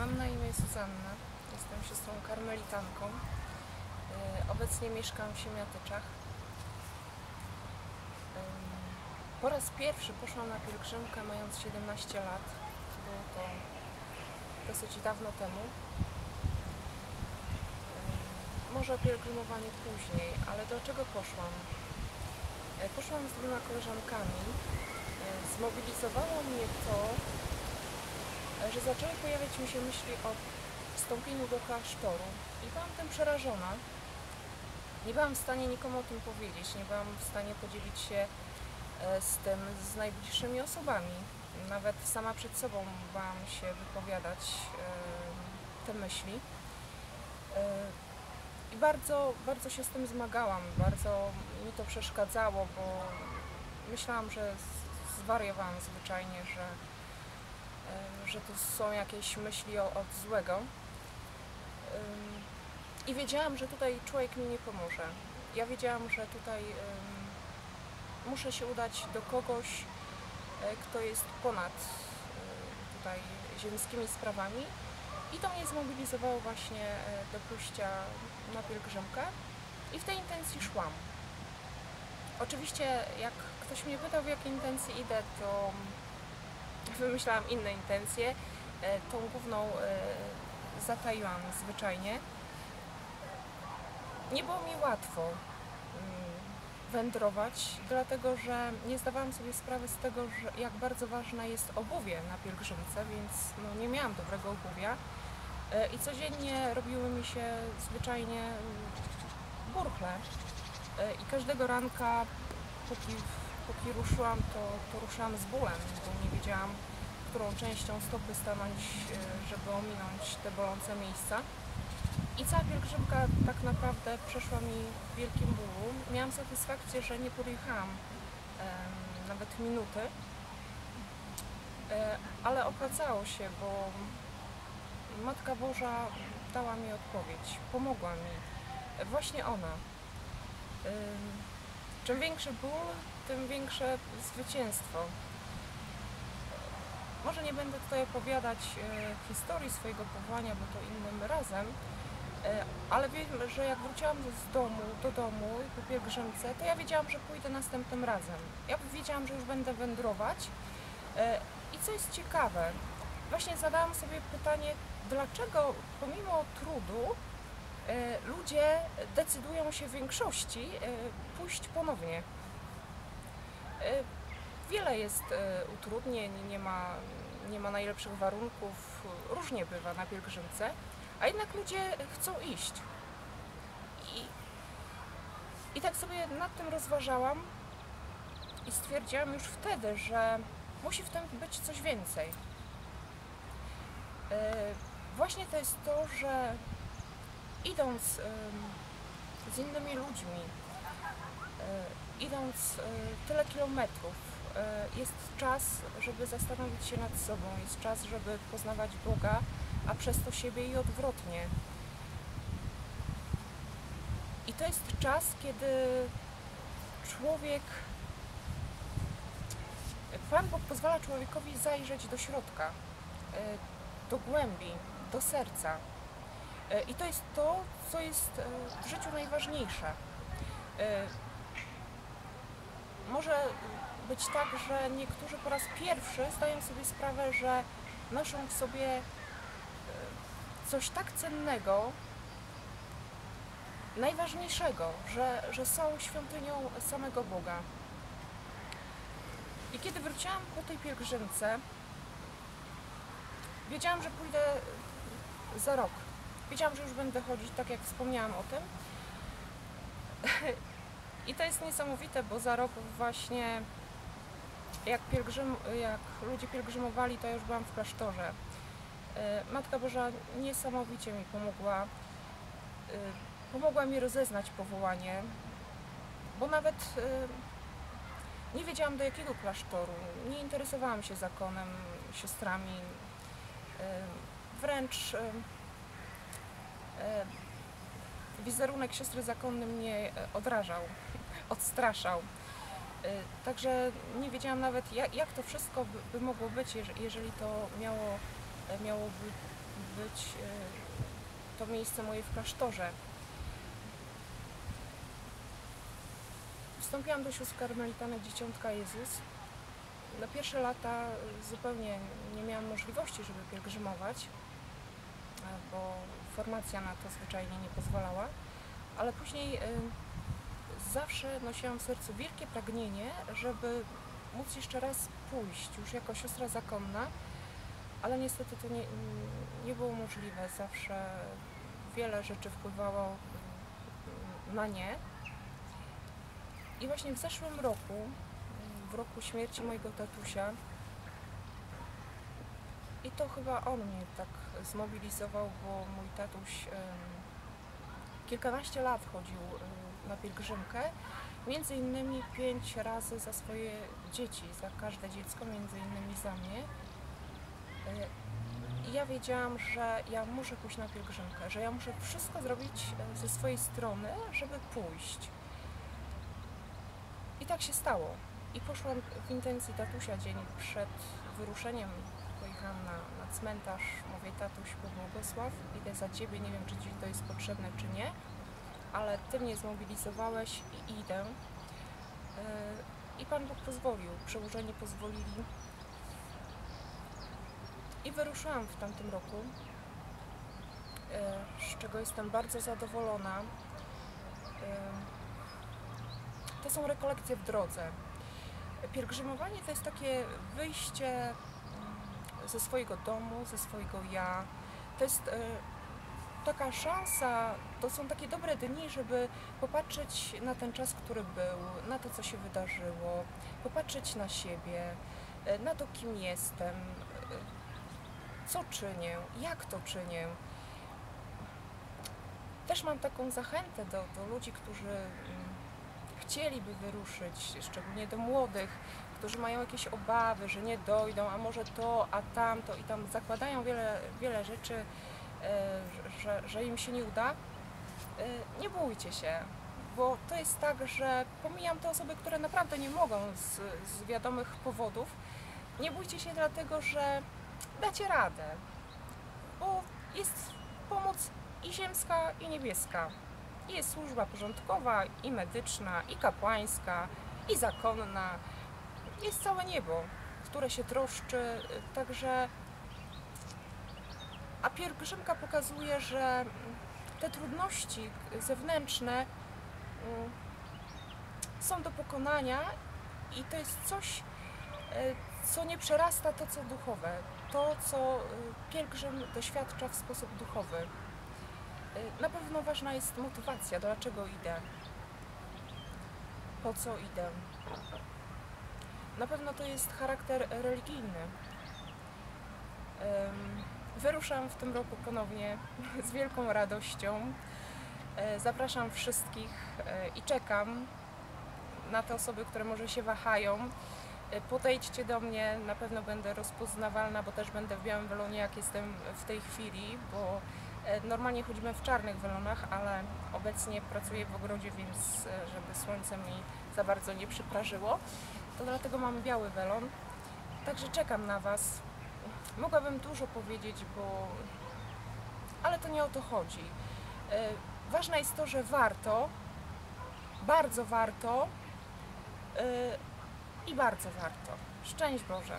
Mam na imię Zuzanna, jestem siostrą karmelitanką. E, Obecnie mieszkam w Siemiatyczach. Em, Po raz pierwszy poszłam na pielgrzymkę mając 17 lat. Było to dosyć dawno temu. Em, Może o pielgrzymowaniu później, ale dlaczego poszłam? E, Poszłam z dwoma koleżankami. Zmobilizowało mnie to, że zaczęły pojawiać mi się myśli o wstąpieniu do klasztoru i byłam tym przerażona. Nie byłam w stanie nikomu o tym powiedzieć, nie byłam w stanie podzielić się e, z tym z najbliższymi osobami. Nawet sama przed sobą bałam się wypowiadać e, te myśli. E, I bardzo, bardzo się z tym zmagałam, bardzo mi to przeszkadzało, bo myślałam, że zwariowałam zwyczajnie, że, że to są jakieś myśli od złego. I wiedziałam, że tutaj człowiek mi nie pomoże. Ja wiedziałam, że tutaj muszę się udać do kogoś, e, kto jest ponad e, tutaj ziemskimi sprawami. I to mnie zmobilizowało właśnie e, do pójścia na pielgrzymkę i w tej intencji szłam. Oczywiście jak ktoś mnie pytał w jakiej intencji idę, to wymyślałam inne intencje. E, Tą główną e, zataiłam zwyczajnie. Nie było mi łatwo mm, wędrować, dlatego że nie zdawałam sobie sprawy z tego, że jak bardzo ważne jest obuwie na pielgrzymce, więc no, nie miałam dobrego obuwia. E, I codziennie robiły mi się zwyczajnie mm, burchle. I każdego ranka, póki, póki ruszyłam, to, to ruszyłam z bólem, bo nie wiedziałam, którą częścią stopy stanąć, e, żeby ominąć te bolące miejsca. I cała pielgrzymka tak naprawdę przeszła mi w wielkim bólu. Miałam satysfakcję, że nie podjechałam nawet minuty, E, ale opłacało się, bo Matka Boża dała mi odpowiedź, pomogła mi. E, Właśnie ona. Ym, Czym większy ból, tym większe zwycięstwo. Może nie będę tutaj opowiadać e, historii swojego powołania, bo to innym razem, e, ale wiem, że jak wróciłam z domu, do domu po pielgrzymce, to ja wiedziałam, że pójdę następnym razem. Ja wiedziałam, że już będę wędrować. E, I co jest ciekawe, właśnie zadałam sobie pytanie, dlaczego pomimo trudu ludzie decydują się w większości pójść ponownie. E, Wiele jest e, utrudnień, nie ma, nie ma najlepszych warunków, różnie bywa na pielgrzymce, a jednak ludzie chcą iść. I, I tak sobie nad tym rozważałam i stwierdziłam już wtedy, że musi w tym być coś więcej. E, Właśnie to jest to, że idąc z innymi ludźmi, idąc e, tyle kilometrów, e, jest czas, żeby zastanowić się nad sobą, jest czas, żeby poznawać Boga, a przez to siebie i odwrotnie. I to jest czas, kiedy człowiek, Pan Bóg pozwala człowiekowi zajrzeć do środka, e, do głębi, do serca. I to jest to, co jest w życiu najważniejsze. Może być tak, że niektórzy po raz pierwszy zdają sobie sprawę, że noszą w sobie e, coś tak cennego, najważniejszego, że, że są świątynią samego Boga. I kiedy wróciłam po tej pielgrzymce, wiedziałam, że pójdę za rok. Wiedziałam, że już będę chodzić, tak jak wspomniałam o tym. I to jest niesamowite, bo za rok właśnie jak, pielgrzym, jak ludzie pielgrzymowali, to ja już byłam w klasztorze. E, Matka Boża niesamowicie mi pomogła. E, Pomogła mi rozeznać powołanie, bo nawet e, nie wiedziałam do jakiego klasztoru, nie interesowałam się zakonem, siostrami. Wręcz wizerunek siostry zakonnej mnie odrażał, odstraszał. E, Także nie wiedziałam nawet, jak, to wszystko by, by mogło być, jeż- jeżeli to miało e, miałoby być e, to miejsce moje w klasztorze. Wstąpiłam do sióstr karmelitany Dzieciątka Jezus. Na pierwsze lata e, zupełnie nie miałam możliwości, żeby pielgrzymować, bo formacja na to zwyczajnie nie pozwalała, ale później zawsze nosiłam w sercu wielkie pragnienie, żeby móc jeszcze raz pójść, już jako siostra zakonna, ale niestety to nie, nie było możliwe. Zawsze wiele rzeczy wpływało na nie. I właśnie w zeszłym roku, w roku śmierci mojego tatusia, i to chyba on mnie tak zmobilizował, bo mój tatuś kilkanaście lat chodził na pielgrzymkę, między innymi pięć razy za swoje dzieci, za każde dziecko, między innymi za mnie. E, I ja wiedziałam, że ja muszę pójść na pielgrzymkę, że ja muszę wszystko zrobić e, ze swojej strony, żeby pójść. I tak się stało. I poszłam w intencji tatusia dzień przed wyruszeniem. Pojechałam na, na cmentarz, mówię tatuś, pobłogosław, idę za Ciebie, nie wiem czy Ci to jest potrzebne czy nie, ale Ty mnie zmobilizowałeś i idę. Yy, I Pan Bóg pozwolił, przełożeni pozwolili. I wyruszyłam w tamtym roku, yy, z czego jestem bardzo zadowolona. Yy, To są rekolekcje w drodze. Pielgrzymowanie to jest takie wyjście ze swojego domu, ze swojego ja. To jest e, taka szansa, to są takie dobre dni, żeby popatrzeć na ten czas, który był, na to, co się wydarzyło, popatrzeć na siebie, e, na to, kim jestem, e, co czynię, jak to czynię. Też mam taką zachętę do, do ludzi, którzy mm, chcieliby wyruszyć, szczególnie do młodych, którzy mają jakieś obawy, że nie dojdą, a może to, a tamto i tam zakładają wiele, wiele rzeczy, że, że im się nie uda. E, Nie bójcie się, bo to jest tak, że pomijam te osoby, które naprawdę nie mogą z, z wiadomych powodów. Nie bójcie się dlatego, że dacie radę, bo jest pomoc i ziemska, i niebieska. Jest służba porządkowa, i medyczna, i kapłańska, i zakonna. Jest całe niebo, które się troszczy, także. A pielgrzymka pokazuje, że te trudności zewnętrzne mm, są do pokonania i to jest coś, e, co nie przerasta to, co duchowe, to, co e, pielgrzym doświadcza w sposób duchowy. Y, Na pewno ważna jest motywacja, dlaczego idę, po co idę. Na pewno to jest charakter religijny. Ym, Wyruszam w tym roku ponownie z wielką radością. E, Zapraszam wszystkich e, i czekam na te osoby, które może się wahają. E, Podejdźcie do mnie, na pewno będę rozpoznawalna, bo też będę w białym welonie, jak jestem w tej chwili, bo Normalnie chodzimy w czarnych welonach, ale obecnie pracuję w ogrodzie, więc żeby słońce mi za bardzo nie przyprażyło, to dlatego mam biały welon. Także czekam na Was. Mogłabym dużo powiedzieć, bo... ale to nie o to chodzi. E, Ważne jest to, że warto, bardzo warto e, i bardzo warto. Szczęść Boże.